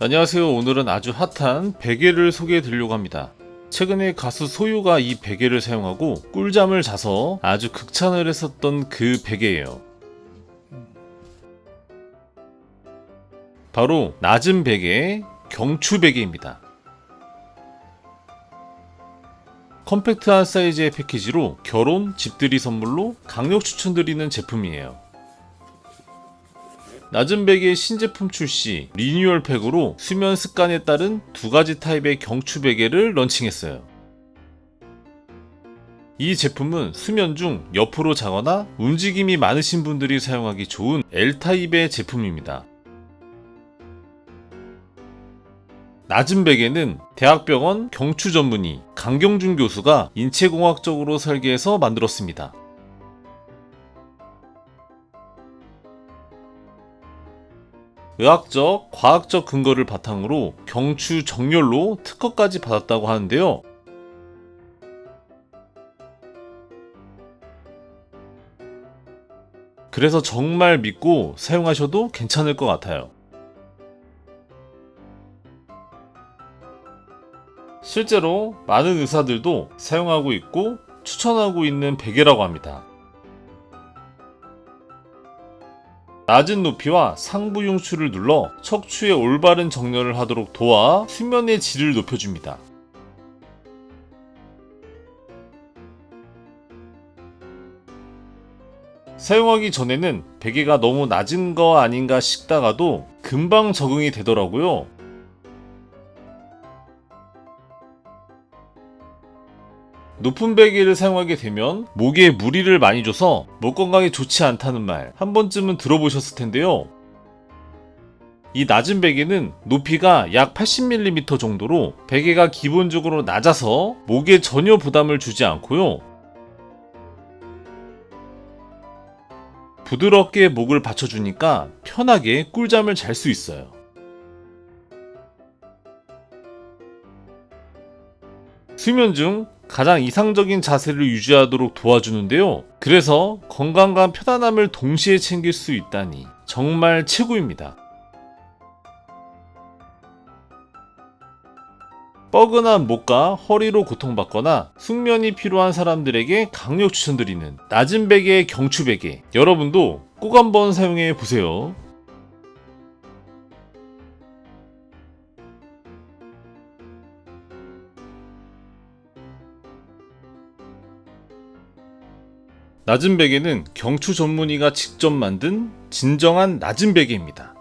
안녕하세요. 오늘은 아주 핫한 베개를 소개해 드리려고 합니다. 최근에 가수 소유가 이 베개를 사용하고 꿀잠을 자서 아주 극찬을 했었던 그 베개예요. 바로 낮은 베개 경추 베개입니다. 컴팩트한 사이즈의 패키지로 결혼, 집들이 선물로 강력 추천드리는 제품이에요. 낮은 베개의 신제품 출시, 리뉴얼 팩으로 수면 습관에 따른 두 가지 타입의 경추 베개를 런칭했어요. 이 제품은 수면 중 옆으로 자거나 움직임이 많으신 분들이 사용하기 좋은 L타입의 제품입니다. 낮은 베개는 대학병원 경추 전문의 강경준 교수가 인체공학적으로 설계해서 만들었습니다. 의학적, 과학적 근거를 바탕으로 경추 정렬로 특허까지 받았다고 하는데요. 그래서 정말 믿고 사용하셔도 괜찮을 것 같아요. 실제로 많은 의사들도 사용하고 있고 추천하고 있는 베개라고 합니다. 낮은 높이와 상부 흉추를 눌러 척추의 올바른 정렬을 하도록 도와 수면의 질을 높여줍니다. 사용하기 전에는 베개가 너무 낮은 거 아닌가 싶다가도 금방 적응이 되더라고요. 높은 베개를 사용하게 되면 목에 무리를 많이 줘서 목 건강에 좋지 않다는 말 한 번쯤은 들어보셨을 텐데요. 이 낮은 베개는 높이가 약 80mm 정도로 베개가 기본적으로 낮아서 목에 전혀 부담을 주지 않고요. 부드럽게 목을 받쳐주니까 편하게 꿀잠을 잘 수 있어요. 수면 중 가장 이상적인 자세를 유지하도록 도와주는데요. 그래서 건강과 편안함을 동시에 챙길 수 있다니 정말 최고입니다. 뻐근한 목과 허리로 고통받거나 숙면이 필요한 사람들에게 강력 추천드리는 낮은 베개의 경추 베개. 여러분도 꼭 한번 사용해 보세요. 낮은 베개는 경추 전문의가 직접 만든 진정한 낮은 베개입니다.